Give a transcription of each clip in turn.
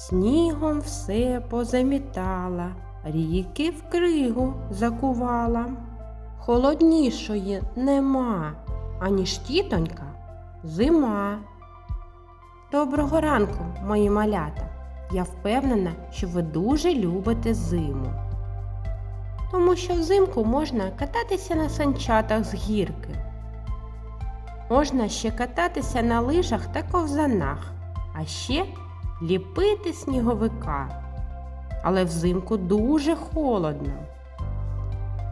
снігом все позамітала, ріки в кригу закувала. Холоднішої нема, аніж тітонька зима. Доброго ранку, мої малята. Я впевнена, що ви дуже любите зиму. Тому що взимку можна кататися на санчатах з гірки. Можна ще кататися на лижах та ковзанах, а ще ліпити сніговика. Але взимку дуже холодно.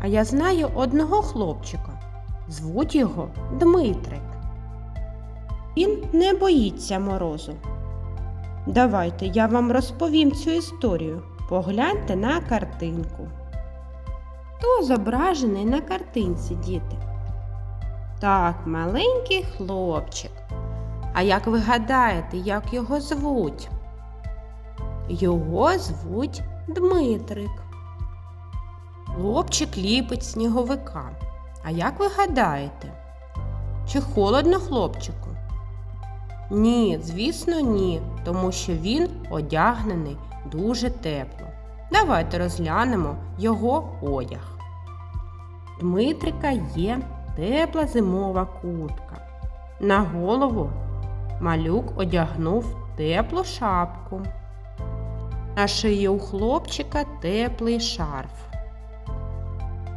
А я знаю одного хлопчика. Звуть його Дмитрик. Він не боїться морозу. Давайте я вам розповім цю історію. Погляньте на картинку. Хто зображений на картинці, діти? Так, маленький хлопчик. А як ви гадаєте, як його звуть? Його звуть Дмитрик. Хлопчик ліпить сніговика. А як ви гадаєте? Чи холодно хлопчику? Ні, звісно, ні, тому що він одягнений дуже тепло. Давайте розглянемо його одяг. Дмитрика є тепла зимова куртка. На голову малюк одягнув теплу шапку. На шиї у хлопчика теплий шарф.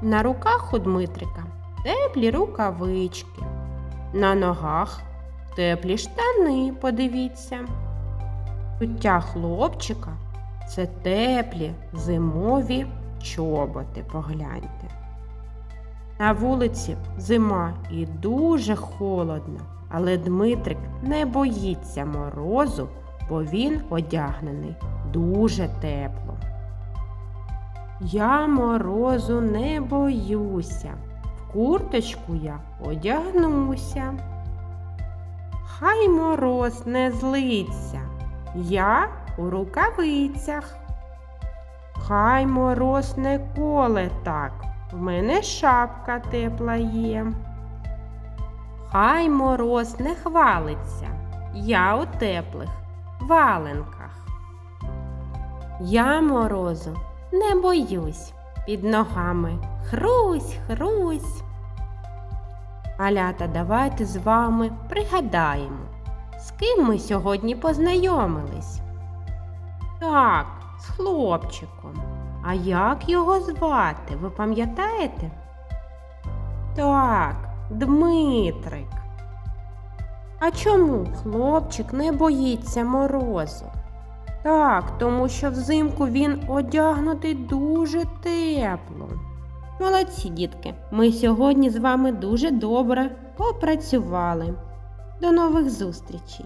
На руках у Дмитрика теплі рукавички. На ногах теплі штани, подивіться. Суття хлопчика це теплі зимові чоботи, погляньте. На вулиці зима і дуже холодно, але Дмитрик не боїться морозу, бо він одягнений дуже тепло. Я морозу не боюся, в курточку я одягнуся. Хай мороз не злиться, я у рукавицях. Хай мороз не коле так, в мене шапка тепла є. Хай мороз не хвалиться, я у теплих валенках. Я морозу не боюсь, під ногами хрусь, хрусь. Малята, давайте з вами пригадаємо, з ким ми сьогодні познайомились. Так, з хлопчиком. А як його звати, ви пам'ятаєте? Так, Дмитрик. А чому хлопчик не боїться морозу? Так, тому що взимку він одягнутий дуже тепло. Молодці, дітки, ми сьогодні з вами дуже добре попрацювали. До нових зустрічей!